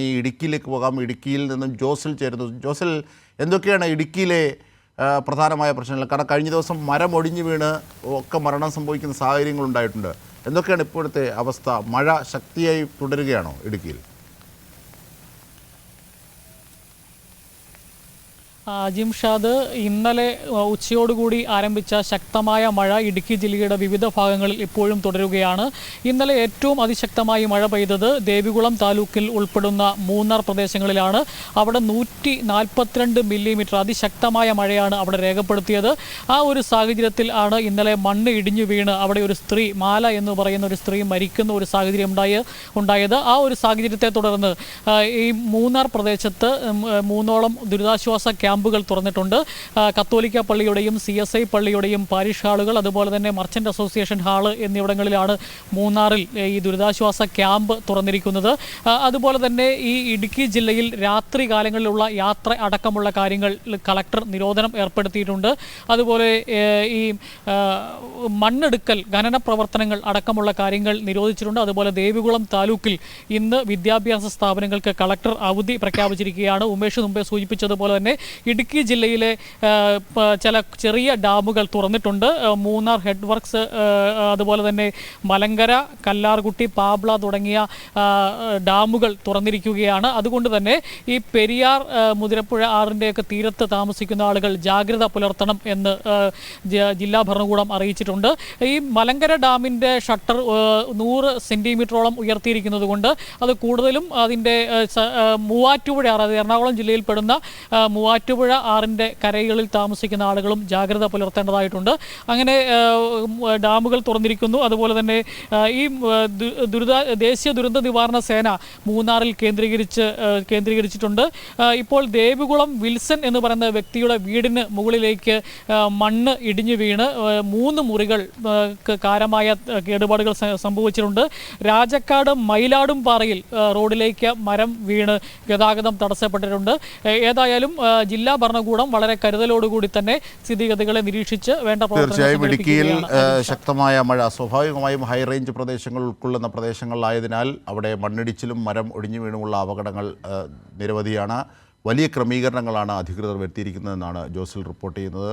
ഈ ഇടുക്കിയിലേക്ക് പോകാം. ഇടുക്കിയിൽ നിന്നും ജോസിൽ ചേരുന്നു. ജോസിൽ എന്തൊക്കെയാണ് ഇടുക്കിയിലെ പ്രധാനമായ പ്രശ്നങ്ങൾ? കാരണം കഴിഞ്ഞ ദിവസം മരം ഒടിഞ്ഞു വീണ് ഒക്കെ മരണം സംഭവിക്കുന്ന സാഹചര്യങ്ങൾ ഉണ്ടായിട്ടുണ്ട്. എന്തൊക്കെയാണ് ഇപ്പോഴത്തെ അവസ്ഥ? മഴ ശക്തിയായി തുടരുകയാണോ ഇടുക്കിയിൽ? ജിംഷാദ് ഇന്നലെ ഉച്ചയോടുകൂടി ആരംഭിച്ച ശക്തമായ മഴ ഇടുക്കി ജില്ലയുടെ വിവിധ ഭാഗങ്ങളിൽ ഇപ്പോഴും തുടരുകയാണ്. ഇന്നലെ ഏറ്റവും അതിശക്തമായി മഴ പെയ്തത് ദേവികുളം താലൂക്കിൽ ഉൾപ്പെടുന്ന മൂന്നാർ പ്രദേശങ്ങളിലാണ്. അവിടെ നൂറ്റി നാൽപ്പത്തിരണ്ട് മില്ലിമീറ്റർ അതിശക്തമായ മഴയാണ് അവിടെ രേഖപ്പെടുത്തിയത്. ആ ഒരു സാഹചര്യത്തിൽ ആണ് ഇന്നലെ മണ്ണ് ഇടിഞ്ഞു വീണ് അവിടെ ഒരു സ്ത്രീ മാല എന്ന് പറയുന്ന ഒരു സ്ത്രീ മരിക്കുന്ന ഒരു സാഹചര്യം ഉണ്ടായ ഉണ്ടായത്. ആ ഒരു സാഹചര്യത്തെ തുടർന്ന് ഈ മൂന്നാർ പ്രദേശത്ത് മൂന്നോളം ദുരിതാശ്വാസ ക്യാമ്പുകൾ തുറന്നിട്ടുണ്ട്. കത്തോലിക്ക പള്ളിയുടെയും സി എസ് ഐ പള്ളിയുടെയും പാരിഷ് ഹാളുകൾ അതുപോലെ തന്നെ മർച്ചന്റ് അസോസിയേഷൻ ഹാൾ എന്നിവിടങ്ങളിലാണ് മൂന്നാറിൽ ഈ ദുരിതാശ്വാസ ക്യാമ്പ് തുറന്നിരിക്കുന്നത്. അതുപോലെ തന്നെ ഈ ഇടുക്കി ജില്ലയിൽ രാത്രി കാലങ്ങളിലുള്ള യാത്ര അടക്കമുള്ള കാര്യങ്ങൾ കളക്ടർ നിരോധനം ഏർപ്പെടുത്തിയിട്ടുണ്ട്. അതുപോലെ ഈ മണ്ണെടുക്കൽ ഖനന പ്രവർത്തനങ്ങൾ അടക്കമുള്ള കാര്യങ്ങൾ നിരോധിച്ചിട്ടുണ്ട്. അതുപോലെ ദേവികുളം താലൂക്കിൽ ഇന്ന് വിദ്യാഭ്യാസ സ്ഥാപനങ്ങൾക്ക് കളക്ടർ അവധി പ്രഖ്യാപിച്ചിരിക്കുകയാണ്. ഉമേഷ് മുമ്പേ സൂചിപ്പിച്ചതുപോലെ തന്നെ ഇടുക്കി ജില്ലയിലെ ചില ചെറിയ ഡാമുകൾ തുറന്നിട്ടുണ്ട്. മൂന്നാർ ഹെഡ് വർക്ക്സ് അതുപോലെ തന്നെ മലങ്കര കല്ലാർകുട്ടി പാബ്ല തുടങ്ങിയ ഡാമുകൾ തുറന്നിരിക്കുകയാണ്. അതുകൊണ്ട് തന്നെ ഈ പെരിയാർ മുതിരപ്പുഴ ആറിന്റെയൊക്കെ തീരത്ത് താമസിക്കുന്ന ആളുകൾ ജാഗ്രത പുലർത്തണം എന്ന് ജില്ലാ ഭരണകൂടം അറിയിച്ചിട്ടുണ്ട്. ഈ മലങ്കര ഡാമിന്റെ ഷട്ടർ നൂറ് സെന്റിമീറ്ററോളം ഉയർത്തിയിരിക്കുന്നത് കൊണ്ട് അത് കൂടുതലും അതിന്റെ മൂവാറ്റുപുഴ എറണാകുളം ജില്ലയിൽ പെടുന്ന ആ, മൂവാറ്റുപുഴ ആറിന്റെ കരകളിൽ താമസിക്കുന്ന ആളുകളും ജാഗ്രത പുലർത്തേണ്ടതായിട്ടുണ്ട്. അങ്ങനെ ഡാമുകൾ തുറന്നിരിക്കുന്നു. അതുപോലെ തന്നെ ഈ ദുരിത ദേശീയ ദുരന്ത നിവാരണ സേന മൂന്നാറിൽ കേന്ദ്രീകരിച്ച് കേന്ദ്രീകരിച്ചിട്ടുണ്ട്. ഇപ്പോൾ ദേവികുളം വിൽസൺ എന്ന് പറയുന്ന വ്യക്തിയുടെ വീടിന് മുകളിലേക്ക് മണ്ണ് ഇടിഞ്ഞു വീണ് മൂന്ന് മുറികൾ കാരമായ കേടുപാടുകൾ സംഭവിച്ചിട്ടുണ്ട്. രാജക്കാട് മയിലാടും പാറയിൽ റോഡിലേക്ക് മരം വീണ് ഗതാഗതം തടസ്സപ്പെട്ടിട്ടുണ്ട്. ഏതായാലും ജില്ലാ ഭരണകൂടം വളരെ കരുതലോടുകൂടി തന്നെ സ്ഥിതിഗതികളെ നിരീക്ഷിച്ച് വേണ്ട തീർച്ചയായും ഇടുക്കിയിൽ ശക്തമായ മഴ സ്വാഭാവികമായും ഹൈ റേഞ്ച് പ്രദേശങ്ങൾ ഉൾക്കൊള്ളുന്ന പ്രദേശങ്ങളിലായതിനാൽ അവിടെ മണ്ണിടിച്ചിലും മരം ഒടിഞ്ഞു വീണുമുള്ള അപകടങ്ങൾ നിരവധിയാണ്. വലിയ ക്രമീകരണങ്ങളാണ് അധികൃതർ വരുത്തിയിരിക്കുന്നതെന്നാണ് ജോസിൽ റിപ്പോർട്ട് ചെയ്യുന്നത്.